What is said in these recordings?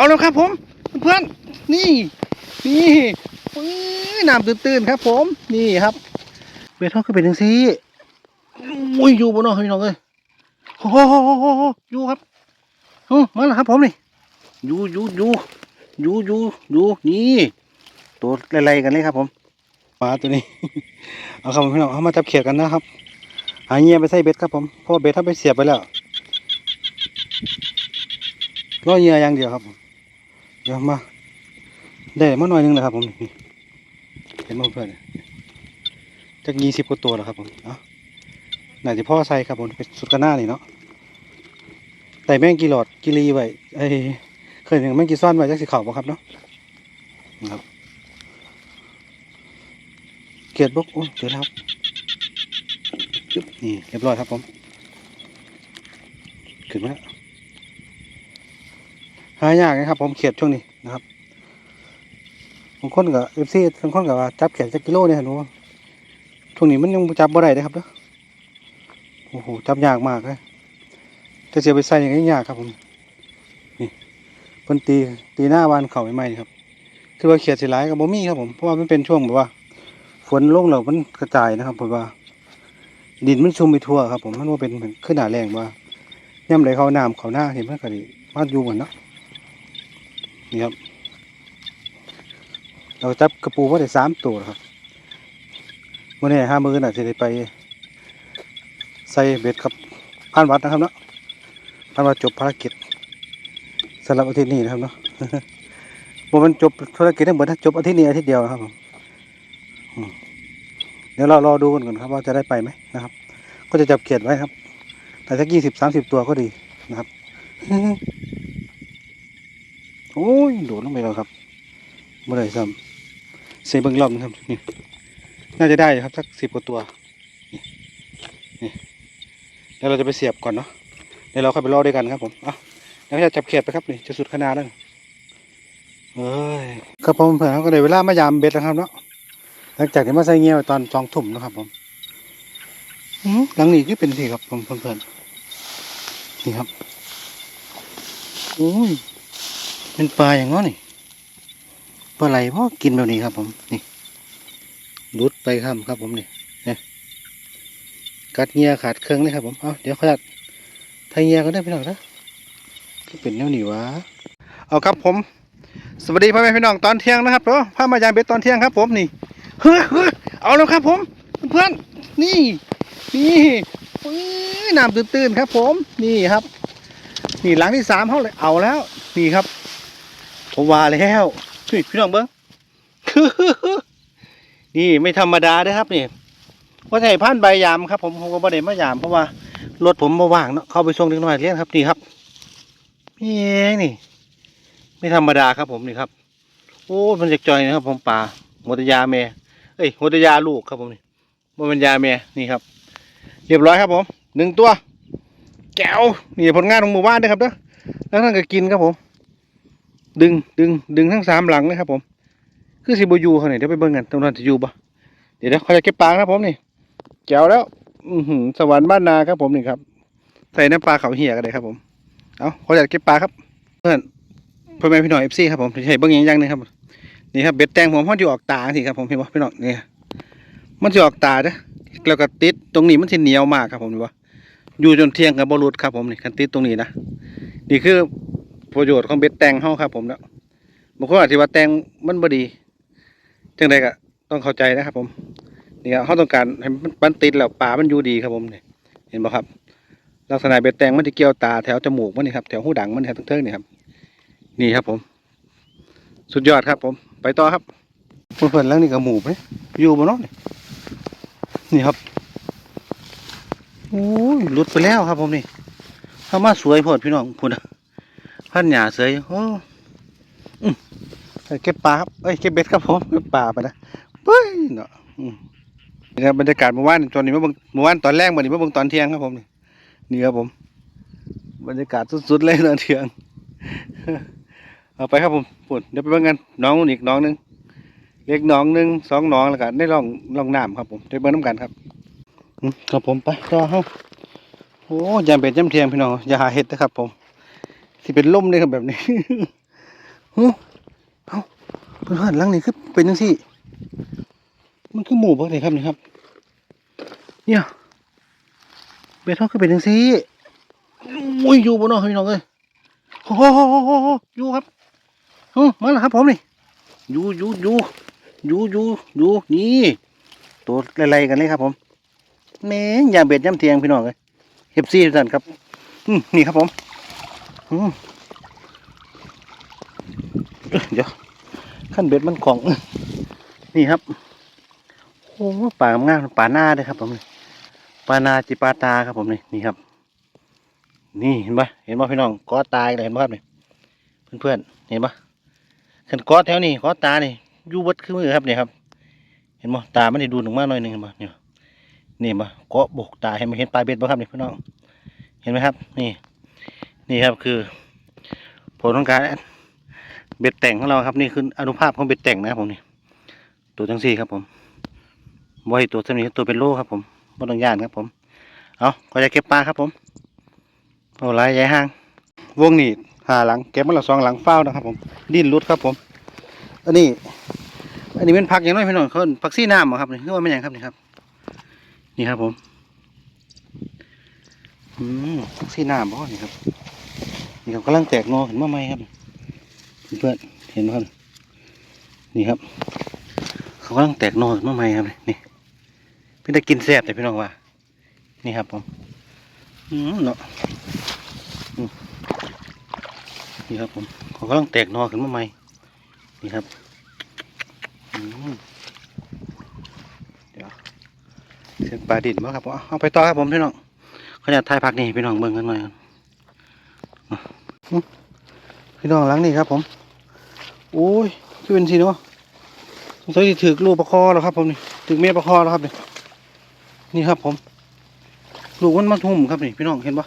เอาแล้วครับผมเพื่อนนี่นี่ปื้น้ำตื้นๆครับ ผมนี่ครับเบทองก็เป็นจังซี่อุ้ยอยู่บนน้องพี่น้องเลยโอ้โหอยู่ครับโอ้มาแล้วครับ ผมนี่อยู่อยู่อยู่อยู่อยู่อยู่นี่ตัวอะไรๆกันเลยครับ ผมปลาตัวนี้เอาครับพี่น้องเอามาจับเขียดกันนะครับหาเงียไปใส่เบ็ดครับผมเพราะเบ็ดถ้าไปเสียบไปแล้วก็เหยื่อย่างเดียวครับผม ดี๋ยวมาได้มาหน่อยหนึงนะครับผมเห็นมเพื่อนเนี่ยจักยี่สิบกว่าตัวแล้วครับผมเอ้าน่าจะพ่อใส่ครับผมเป็นสุดกันหน้านี่เนาะแต่แม่งกี่หลอดกี่รีไว้ไอ้เคยเห็นแม่งกี่ซ่อนไว้จักสีขาวป่ะครับเนาะนะครับเกียดบกโอ้ยเจอแล้วนี่เรียบร้อยครับผมขึ้นมาแล้ว หายากนะครับ ผมเขียดช่วงนี้นะครับบางคนก็เอฟซีบางคนก็ว่าจับแขนจักกิโลเนี่ยหนูช่วงนี้มันยังจับบ่ได้เลยครับเด้อโอ้โหจับยากมากเลยจะเสียไปใส่ยังไงยากครับผมนี่เพิ่นตีตีหน้าวานเข่าใหม่ๆครับคือว่าเขียดสิหลายกับบ่มีครับผมเพราะว่ามันเป็นช่วงแบบว่า ฝนลงแล้วมันกระจายนะครับผมว่า ดินมันชุ่มไปทั่วครับ ผมมันว่าเป็นขึ้นหนาแรงว่าย่ำไหลเขาน้ำเขาหน้าเห็นมันก็ดีมาอยู่เหมือนเนาะ นี่ครับ เราจับกระปูว่าได้สามตัวครับวันนี้ห้ามือน่ะจะได้ไป ใส่เบ็ดครับผ่านวัดนะครับเนาะผ่านวัดจบภารกิจสำหรับอาทิตย์นี้นะครับเนาะบมันจบภารกิจทั้งหมดนะจบอาทิตย์นี้อาทิตย์เดียวนะครับผมเดี๋ยวเรารอดูกันก่อนครับ ว่าจะได้ไปไหมนะครับ ก็จะจับเขียดไว้ครับ แต่สักยี่สิบสามสิบตัวก็ดีนะครับ โอ้ยโดดลงไปแล้วครับเมื่อไรซ้ำเสียเบิ้งรอบนะครับนี่น่าจะได้ครับสักสิบกว่าตัวนี่นี่แล้วเราจะไปเสียบก่อนเนาะเดี๋ยวเราค่อยไปรอด้วยกันครับผมเอาแล้วก็จะจับเขียดไปครับนี่จะสุดขนาดแล้วเอ้ยครับผมเพื่อนเขาก็ได้เวลามายามเบ็ดแล้วครับเนาะหลังจากที่มาใส่เงี้ยวตอนสองทุ่มนะครับผมอื้อหลังนี้ก็เป็นที่ครับผมเพื่อนๆนี่ครับโอ้ย เป็นปลาอย่างงี้นี่ปลาไหลพ่อกินแบบนี้ครับผมนี่รุดไปครับครับผมนี่เนี่ยกัดเงียขาดเครื่องเลยครับผมเอาเดี๋ยวขยัดไทยเงียก็ได้พี่น้องนะที่เป็นแนวนี้วะเอาครับผม สวัสดีพ่อแม่พี่น้องตอนเที่ยงนะครับเนาะพามายามเบ็ดตอนเที่ยงครับผมนี่เฮ้ยเฮ้ยเอาแล้วครับผมเพื่อนนี่นี่น้ำตื้นๆครับผมนี่ครับ นี่หลังที่สามเขาเลยเอาแล้ว นี่ครับ ผมว่าแล้วนี่พี่น้องเบิ้งนี่ไม่ธรรมดาเด้อครับนี่ว่าไทยพันใบยามครับ ผมผมก็บ่ได้มายามเพราะว่ารถผมมาว่างเนาะเข้าไปส่งเล็กน้อยเลี้ยงครับนี่ครับนี่เองนี่ ไม่ธรรมดาครับผมนี่ครับ โอ้มันจะจอยนะครับ ผมป่าโหดยาเมเอ้ยโหดยาลูกครับผมนี่มันเป็นยาเมนี่ครับ เรียบร้อยครับผมหนึ่งตัวแก้วนี่ผลงานของหมู่บ้านเด้อครับเด้อแล้วท่านก็กินครับผม ดึงดึงดึงทั้งสามหลังเลยครับผม คือสิบอยูเขาเนี่ยเดี๋ยวไปเบิ่งกันตรงนั้นจะอยู่ปะเดี๋ยวเดี๋ยเขาจะเก็บปลาครับผมนี่แก้วแล้ว อือหือสวรรค์บ้านนาครับผมนี่ครับ ใส่น้ำปลาเขาเหี่ยกันเลยครับผม เอาเขาอยากเก็บปลาครับ เพื่อนพ่อแม่พี่น้องเอฟซีครับผมใช่เบิ่งอย่างยังนึงครับนี่ครับเบ็ดแตงผมมันจะออกตาสิครับผมเห็นปะพี่น้องนี่มันจะออกตาเด้แล้วก็ติดตรงนี้มันจะเหนียวมากครับผมเห็นปะอยู่จนเที่ยงกับบรุษครับผมนี่คันติดตรงนี้นะนี่คือ ประโยชน์ของเบ็ดแตงเฮาครับผมเนาะบางคนอาจจะว่าแตงมันบ่ดีจังใดก็ต้องเข้าใจนะครับ ผมนี่ครับเขาต้องการให้มันติดแล้วป่ามันอยู่ดีครับผมนี่เห็นบ่ครับ ลักษณะเบ็ดแตงมันจะเกี่ยวตาแถวจมูกมันนี่ครับแถวหูดังมันครับทั้งเทิงนี่ครับ นี่ครับผม สุดยอดครับผม ไปต่อครับเพื่อนๆแล้วนี่ก็หมูไปอยู่บนน้องนี่นี่ครับโอ้ยหลุดไปแล้วครับผมนี่ถ้ามาสวยโพดพี่น้องพูดนะ พันหยาเสยโอ้เก็บปลาครับเอ้ยเก็บเบ็ดครับผมเก็บปลาไปนะเฮ้ยเนาะอืมนี่ครับบรรยากาศเมื่อวานตอนนี้เมื่อเบิ่งเมื่อวานตอนแรกวันนี้เมื่อเบิ่งตอนเที่ยงครับผมนี่นี่ครับผม บรรยากาศสุดๆเลยตอนเที่ยงเอาไปครับผมปุ่นเดี๋ยวไปเบิ่งกันน้องอีกน้องหนึงเล็กน้องหนึงสองน้องแล้วก็ได้ลองลองน้ำครับผมได้เบิ่งน้ำกันครับครับผมไปต่อเฮาโอ้ยามเป็ดยามเทียงพี่น้องอย่าหาเห็ดนะครับผม สิเป็นล่มเลยครับแบบนี้หูเอาเพื่อนๆลังนี่คือเป็นจังซี่ มันคือหมู่บ่ได้ครับนี่ครับ เนี่ยเบ็ดเขาคือเป็นจังซี่อุ้ยอยู่บ่เนาะพี่น้องเอ้ยโอ้โหโอยู่ครับอือมาแล้วครับผมนี่อยู่อยู่อยู่อยู่อยู่อยู่นี่ตัวไล่ๆกันเลยครับผมแม่ยาเบ็ดยามเทียงพี่น้องเอ้ยเฮฟซี่ท่านครับนี่ครับผม เดี๋ยวขั้นเบ็ดมันของ นี่ครับโอ้ป่างามป่าหน้าเลยครับ ผมนี่ป่านาจิปาตาครับผมนี่นี่ครับ นี่เห็นปะเห็นปะพี่น้องกอตายเลยเห็นปะครับนี่เพื่อนๆเห็นปะขันกอแถวนี้กอตานี่ยู่วัดคือมือครับนี่ครับ เห็นปะตามันได้ดูหนึ่งมากหน่อยหนึ่งเห็นปะเนี่ยนี่ปะกาะบกตาเห็นไหมเห็นปลายเบ็ดปะครับนี่พี่น้อง เห็นไหมครับ นี่ นี่ครับคือ ผลของการเบ็ดแต่งของเราครับนี่คืออนุภาพของเบ็ดแต่งนะครับผมนี่ตัวทั้งสี่ครับผมบ่อยตัวสนิทตัวเป็นโลครับผมบ่ต้องย่านครับผมเอาก็จะเก็บปลาครับผมโอ้ลายใหญ่ห้าง วงนี้หาหลังเก็บมาละสองหลังเฝ้านะครับ ผม ดิ้นรุดครับผม อันนี้ อันนี้เป็นผักอย่างน้อยพี่น้องเขาผักซี่น้ำเหรอครับนี่คือว่าเป็นอย่างครับนี่ครับ นี่ครับผมอืมผักซี่น้ำบ่นี่ครับ นี่ครับกำลังแตกงอขึ้นมาใหม่ครับ เพื่อนเห็นไหมครับ นี่ครับเขากำลังแตกหนอขึ้นมาใหม่ครับนี่เพี่ได้กินแซ่บแต่พี่น้องว่า นี่ครับผมอืมเนาะนี่ครับผมเขากำลังแตกนอขึ้นมาใหม่นี่ครับเดี๋ยวเส้นปลาดินมาครับผมเอาไปต่อครับผมพี่น้องเขาจะถ่ายผักนี่พี่น้องเบิ่งกันหน่อยครับ พี่น้องหล้างนี่ครับผมโอ้ยคือเป็นสีเนาะสงสัยถือลูกประคอแล้วครับ ผมนี่ถือเมียประคอแล้วครับนี่นี่ครับผมลูกมันมาทุ่มครับนี่พี่น้องเห็นปะ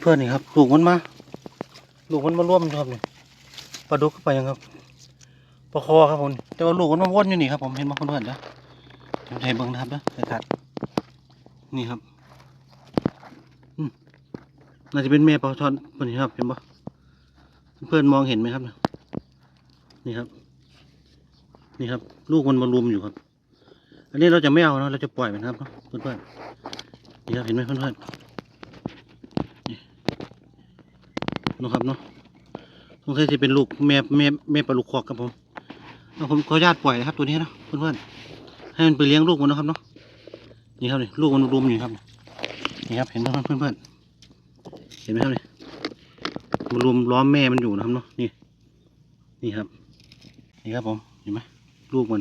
เพื่อนนี่ครับลูกมันมาลูกมันมาร่วมครับนี่ปลาดุกเข้าไปยังครับประคอครับผมแต่ว่าลูกมันมาว่นอยู่นี่ครับผมเห็นปะเพื่อนๆนะเดี๋ยวให้เบิ่งนะครับนะใส่ถัดนี่ครับ น่าจะเป็นแม่ปลาทอนคนนี้ครับเห็นปะเพื่อนมองเห็นไหมครับ นี่ครับ นี่ครับ ลูกมันมารุมอยู่ครับ อันนี้เราจะไม่เอานะเราจะปล่อยมันครับเพื่อนๆนี่ครับเห็นไหมเพื่อนๆนี่นะครับเนาะสงสัยจะเป็นลูกแม่แม่แม่ปลาลูกคอกครับผมเอาผมขออนุญาตปล่อยนะครับตัวนี้นะเพื่อนๆให้มันไปเลี้ยงลูกมันนะครับเนาะนี่ครับนี่ลูกมันรุมอยู่ครับ นี่ครับเห็นไหมเพื่อนๆ ห็นไหมครับนี่มันรุมล้อมแม่มันอยู่นะครับเนาะนี่นี่ครับ นี่ครับผมเห็นไหมลูกมัน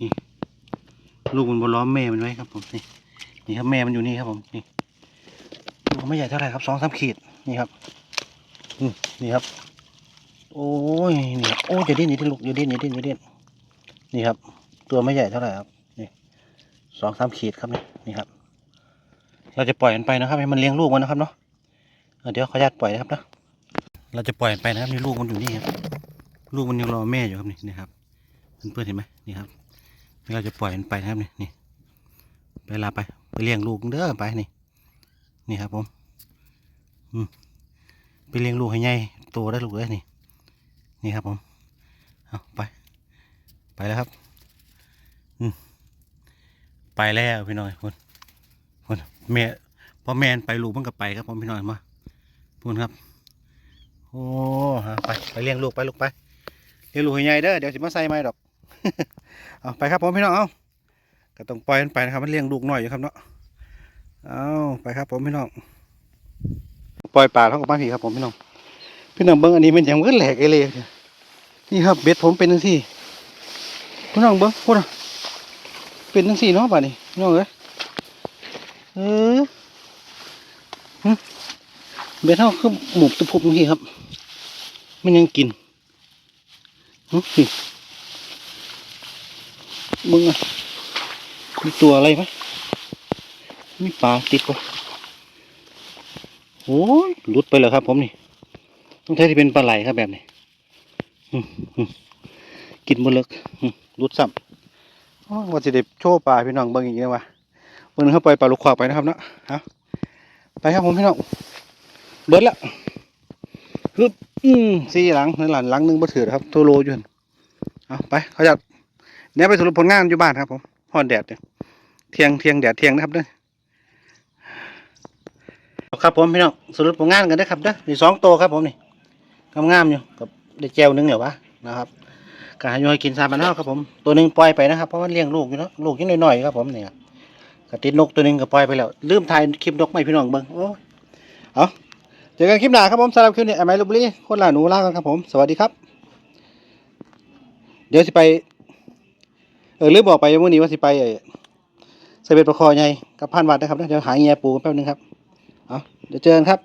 นี่ลูกมันบนล้อมแม่มันไว้ครับผมนี่นี่ครับแม่มันอยู่นี่ครับผมนี่ลูกไม่ใหญ่เท่าไหร่ครับสองสามขีดนี่ครับอืนี่ครับ โอ้ยนี่ครับโอ้ยอย่าดิ้นอย่าดิ้นลูกอย่าดิ้นอย่าดิ้นอย่าดิ้นนี่ครับ ตัวไม่ใหญ่เท่าไหร่ครับนี่สองสามขีดครับนี่นี่ครับ เราจะปล่อยมันไปนะครับ ให้มันเลี้ยงลูกมันนะครับเนาะเดี๋ยวขออนุญาตปล่อยนะครับนะเราจะปล่อยมันไปนะครับนี่ลูกมันอยู่นี่ครับลูกมันยังรอแม่อยู่ครับนี่นะครับเพื่อนๆเห็นไหมนี่ครับเราจะปล่อยมันไปนะครับนี่นี่ไปลาไปไปเลี้ยงลูกเด้อไปนี่นี่ครับผมอืมไปเลี้ยงลูกให้ใหญ่โตได้ลูกเลยนี่ นี่ครับผมเอาไป ไปแล้วครับ อืมไปแล้วพี่น้อยคนคน แม่พอแมนไปลูกมันก็ไปครับผมพี่น้อยมาพูนครับ โอ้ฮะไปไปเลี้ยงลูกไปลูกไปเลี้ยงลูกให้ใหญ่เด้อเดี๋ยวสิมาใส่ไม้ดอกเอาไปครับผมพี่น้องเอาก็ต้องปล่อยมันไปนะครับมันเลี้ยงลูกน้อยอยู่ครับเนาะเอาไปครับผมพี่น้องปล่อยปลาเท่ากับมาพี่ครับผมพี่น้องพี่น้องเบิ้งอันนี้เป็นอย่างก็แหลกเอเลยนี่ครับเบ็ดผมเป็นจังซี่พี่น้องเบิ้งพูดนะเป็นจังซี่เนาะป่านี่พี่น้องเอ้ย เออเบ็ดเท่าคือหมูตุพุบนี่ครับ มันยังกินนี่มึงอะมีตัวอะไรไหมมีปลาติดปะโอ้ยหลุดไปแล้วครับ ผมนี่ ต้องใช้ที่เป็นปลาไหลครับแบบนี้กินบนเลิกหึหลุดซ้ำว่าจะได้โชว์ปลาพี่น้องเบิ่งอีกนะวะ วันนึงเข้าไปปลาลูกขวากไปนะครับเนาะเอาไปครับผมพี่น้องเบิดละฮึบอืมสี่หลังนั่หลังหลังหนึงบ่ถือครับโทโลอยู่หั่นเอาไปเขาจะเนี่ยไปสรุปผลงานอยู่บ้านครับผมฮ้อนแดดเนี่ยเทียงเทียงแดดเทียงนะครับเด้อเอาครับผมพี่น้องสรุปผลงานกันเด้ครับเด้อนี่สองตัวครับผมนี่งามอยู่กับได้แจวหนึงเหรอวะนะครับกาหาอยู่ให้กินซาบันเฮาครับผมตัวหนึงปล่อยไปนะครับเพราะว่าเลี้ยงลูกอยู่เนาะลูกยังน้อยๆครับผมเนี่ย กติดนกตัวหนึงก็ปล่อยไปแล้ว ลืมถ่ายคลิปนกไม่พี่น้องเบิ้งโอ้เอาเจอกันคลิปหน้าครับผมสำหรับคลิปนี้ไอ้ไม้ลูกบุรีคนละหนูลากันครับผม สวัสดีครับ เดี๋ยวสิไป เออลืมบอกไปวันนี้ว่าสิไปไอ้ใส่เบ็ดประคอใหญ่กับพันวัดนะครับเดี๋ยวหาเงียปูกันแป๊บนึงครับเอาเดี๋ยวเจอกันครับ